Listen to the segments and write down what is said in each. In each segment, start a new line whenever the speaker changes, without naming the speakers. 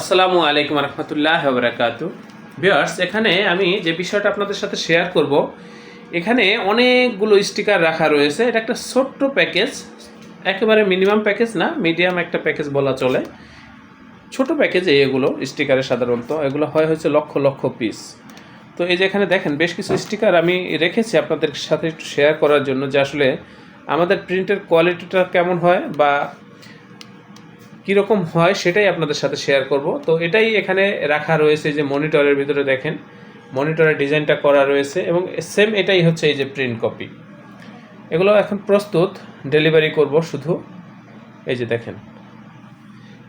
আসসালামু আলাইকুম রহমতুল্লাহ বরাকাত। বিয়ার্স এখানে আমি যে বিষয়টা আপনাদের সাথে শেয়ার করব, এখানে অনেকগুলো স্টিকার রাখা রয়েছে। এটা একটা ছোট্ট প্যাকেজ, একেবারে মিনিমাম প্যাকেজ না, মিডিয়াম একটা প্যাকেজ বলা চলে। ছোট প্যাকেজ এগুলো স্টিকারে সাধারণত, এগুলো হয় হচ্ছে লক্ষ লক্ষ পিস। তো এই যে এখানে দেখেন, বেশ কিছু স্টিকার আমি রেখেছি আপনাদের সাথে একটু শেয়ার করার জন্য যে আসলে আমাদের প্রিন্টের কোয়ালিটিটা কেমন হয় বা কীরকম হয় সেটাই আপনাদের সাথে শেয়ার করব। তো এটাই এখানে রাখা রয়েছে যে মনিটরের ভিতরে দেখেন। মনিটরের ডিজাইনটা করা রয়েছে এবং সেম এটাই হচ্ছে এই যে প্রিন্ট কপি এগুলো এখন প্রস্তুত ডেলিভারি করব শুধু। এই যে দেখেন।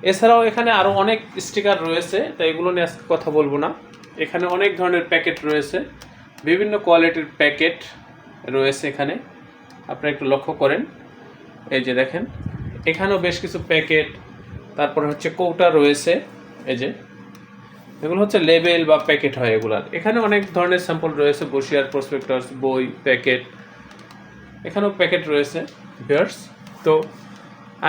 এছাড়াও এখানে আরও অনেক স্টিকার রয়েছে, তো এগুলো নিয়ে আজকে কথা বলব না। এখানে অনেক ধরনের প্যাকেট রয়েছে। বিভিন্ন কোয়ালিটির প্যাকেট রয়েছে এখানে। আপনারা একটু লক্ষ্য করেন। এই যে দেখেন। এখানেও বেশ কিছু প্যাকেট তারপরে হচ্ছে কৌটা রয়েছে, এই যে। এগুলো হচ্ছে লেবেল বা প্যাকেট হয় এগুলার। এখানে অনেক ধরনের স্যাম্পল রয়েছে, বসিয়ার প্রসপেক্টাস বই, প্যাকেট। এখানেও প্যাকেট রয়েছে ভিয়ার্স তো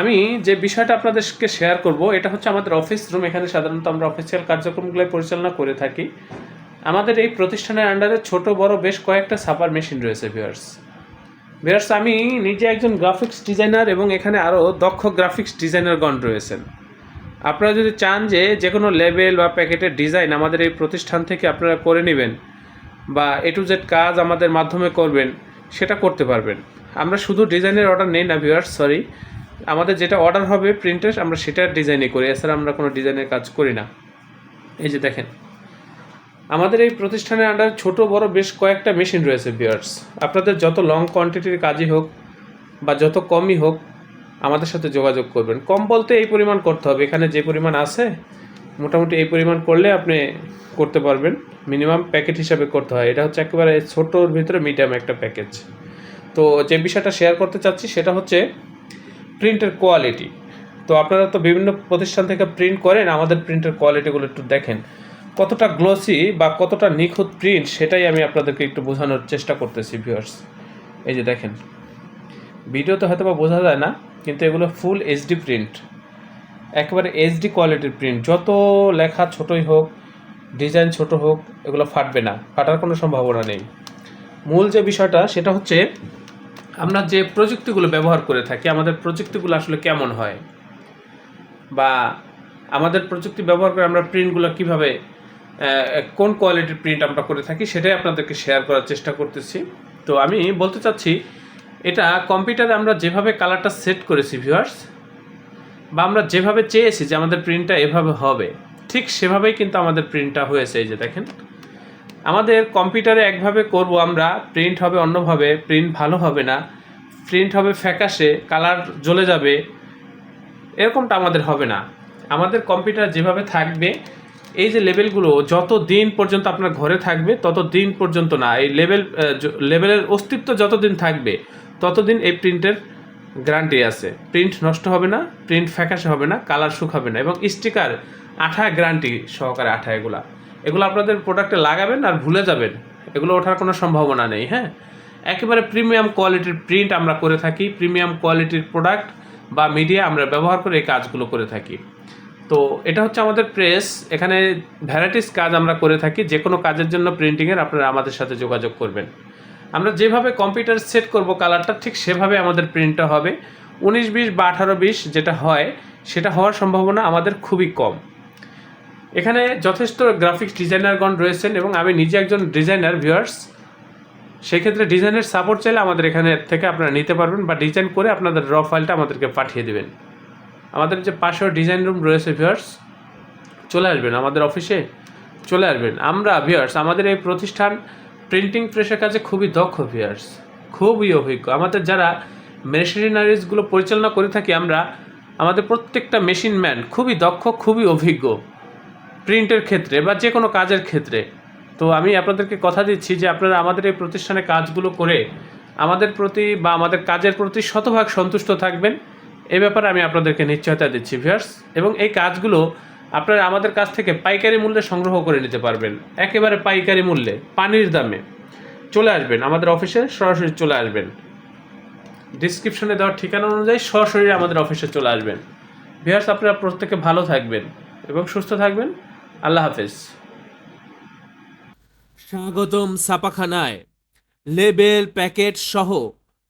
আমি যে বিষয়টা আপনাদেরকে শেয়ার করব, এটা হচ্ছে আমাদের অফিস রুম এখানে সাধারণত আমরা অফিসিয়াল কার্যক্রমগুলো পরিচালনা করে থাকি। আমাদের এই প্রতিষ্ঠানের আন্ডারে ছোট, বড় বেশ কয়েকটা সাপার মেশিন রয়েছে ভিয়ার্স ভিয়ার্স আমি নিজে একজন গ্রাফিক্স ডিজাইনার এবং এখানে আরও দক্ষ গ্রাফিক্স ডিজাইনারগণ রয়েছেন। আপনারা যদি চান যে যে কোনো লেবেল বা প্যাকেটের ডিজাইন আমাদের এই প্রতিষ্ঠান থেকে আপনারা করে নেবেন বা এ টু জেড কাজ আমাদের মাধ্যমে করবেন, সেটা করতে পারবেন। আমরা শুধু ডিজাইনের অর্ডার নেই না ভিউয়ার্স সরি আমাদের যেটা অর্ডার হবে প্রিন্টের আমরা সেটার ডিজাইনই করি। এছাড়া আমরা কোনো ডিজাইনের কাজ করি না। এই যে দেখেন। আমাদের এই প্রতিষ্ঠানের আন্ডার ছোট, বড় বেশ কয়েকটা মেশিন রয়েছে বিয়ার্স আপনাদের যত লং কোয়ান্টিটির কাজই হোক বা যত কমই হোক, আমাদের সাথে যোগাযোগ করবেন। কম বলতে এই পরিমাণ করতে হবে। এখানে যে পরিমাণ আছে, মোটামুটি এই পরিমাণ করলে আপনি করতে পারবেন। মিনিমাম প্যাকেট হিসাবে করতে হয়। এটা হচ্ছে একেবারে ছোটোর ভিতরে মিডিয়াম একটা প্যাকেজ তো যে বিষয়টা শেয়ার করতে চাচ্ছি, সেটা হচ্ছে প্রিন্টের কোয়ালিটি তো আপনারা তো বিভিন্ন প্রতিষ্ঠান থেকে প্রিন্ট করেন, আমাদের প্রিন্টের কোয়ালিটিগুলো একটু দেখেন। কতটা গ্লসি বা কতটা নিখুঁত প্রিন্ট সেটাই আমি আপনাদেরকে একটু বোঝানোর চেষ্টা করতেছি ভিউয়ার্স এই যে দেখেন, ভিডিওতে হয়তো বা বোঝা যায় না, কিন্তু এগুলো ফুল এইচডি প্রিন্ট একেবারে এইচডি কোয়ালিটির প্রিন্ট যত লেখা ছোটই হোক ডিজাইন ছোট হোক, এগুলো ফাটবে না, ফাটার কোনো সম্ভাবনা নেই। মূল যে বিষয়টা, সেটা হচ্ছে আমরা যে প্রযুক্তিগুলো ব্যবহার করে থাকি, আমাদের প্রযুক্তিগুলো আসলে কেমন হয়? বা আমাদের প্রযুক্তি ব্যবহার করে আমরা প্রিন্টগুলো কীভাবে কোন কোয়ালিটির প্রিন্ট আমরা করে থাকি সেটাই আপনাদেরকে শেয়ার করার চেষ্টা করতেছি। তো আমি বলতে চাচ্ছি, এটা কম্পিউটারে আমরা যেভাবে কালারটা সেট করেছি ভিউয়ার্স বা আমরা যেভাবে চেয়েছি যে আমাদের প্রিন্টটা এভাবে হবে, ঠিক সেভাবেই কিন্তু আমাদের প্রিন্টটা হয়েছে এই যে দেখেন। আমাদের কম্পিউটারে একভাবে করব আমরা প্রিন্ট হবে অন্যভাবে প্রিন্ট ভালো হবে না প্রিন্ট হবে ফ্যাকাশে কালার জ্বলে যাবে, এরকমটা আমাদের হবে না। আমাদের কম্পিউটার যেভাবে থাকবে এই যে লেভেলগুলো যত দিন পর্যন্ত আপনার ঘরে থাকবে, তত দিন পর্যন্ত না। এই লেভেল লেভেলের অস্তিত্ব যতদিন থাকবে ততদিন এই প্রিন্টের গ্যারান্টি আছে। প্রিন্ট নষ্ট হবে না, প্রিন্ট ফ্যাকাশে হবে না, কালার শুকাবে না এবং স্টিকার, আঠা গ্যারান্টি সহকারে আঠা এগুলা। এগুলো আপনাদের প্রোডাক্টে লাগাবেন আর ভুলে যাবেন। এগুলো ওঠার কোনো সম্ভাবনা নেই হ্যাঁ? একেবারে প্রিমিয়াম কোয়ালিটির প্রিন্ট আমরা করে থাকি, প্রিমিয়াম কোয়ালিটির প্রোডাক্ট বা মিডিয়া আমরা ব্যবহার করে এই কাজগুলো করে থাকি। তো এটা হচ্ছে আমাদের প্রেস এখানে ভ্যারাইটিস কাজ আমরা করে থাকি, যে কোনো কাজের জন্য প্রিন্টিংয়ের আপনারা আমাদের সাথে যোগাযোগ করবেন। আমরা যেভাবে কম্পিউটার সেট করব কালারটা ঠিক সেভাবে আমাদের প্রিন্টটা হবে। উনিশ বিশ বা আঠারো বিশ যেটা হয়, সেটা হওয়ার সম্ভাবনা আমাদের খুবই কম। এখানে যথেষ্ট গ্রাফিক্স ডিজাইনারগণ রয়েছেন এবং আমি নিজে একজন ডিজাইনার ভিউয়ার্স সেক্ষেত্রে ডিজাইনের সাপোর্ট চাইলে আমাদের এখানে থেকে আপনারা নিতে পারবেন বা ডিজাইন করে আপনাদের র ফাইলটা আমাদেরকে পাঠিয়ে দেবেন। আমাদের যে পাশেও ডিজাইন রুম রয়েছে ভিউয়ার্স চলে আসবেন আমাদের অফিসে চলে আসবেন। আমরা ভিউয়ার্স আমাদের এই প্রতিষ্ঠান প্রিন্টিং প্রেসের কাছে খুবই দক্ষ ভিউয়ার্স খুবই অভিজ্ঞ। আমাদের যারা মেশিনারিজগুলো পরিচালনা করে থাকি আমরা, আমাদের প্রত্যেকটা মেশিন ম্যান খুবই দক্ষ, খুবই অভিজ্ঞ প্রিন্টের ক্ষেত্রে বা যে কোনো কাজের ক্ষেত্রে। তো আমি আপনাদেরকে কথা দিচ্ছি যে আপনারা আমাদের এই প্রতিষ্ঠানে কাজগুলো করে আমাদের প্রতি বা আমাদের কাজের প্রতি শতভাগ সন্তুষ্ট থাকবেন। এ ব্যাপারে আমি আপনাদেরকে নিশ্চয়তা দিচ্ছি ভিউয়ার্স এবং এই কাজগুলো আপনারা আমাদের কাছ থেকে পাইকারি মূল্যে সংগ্রহ করে নিতে পারবেন। একেবারে পাইকারি মূল্যে, পানির দামে। চলে আসবেন, আমাদের অফিসে সরাসরি চলে আসবেন। ডিসক্রিপশনে দেওয়ার ঠিকানা অনুযায়ী সরাসরি আমাদের অফিসে চলে আসবেন। ভিউয়ার্স আপনারা প্রত্যেকে ভালো থাকবেন এবং সুস্থ থাকবেন। আল্লাহ হাফেজ।
স্বাগতম ছাপাখানায় লেবেল, প্যাকেট সহ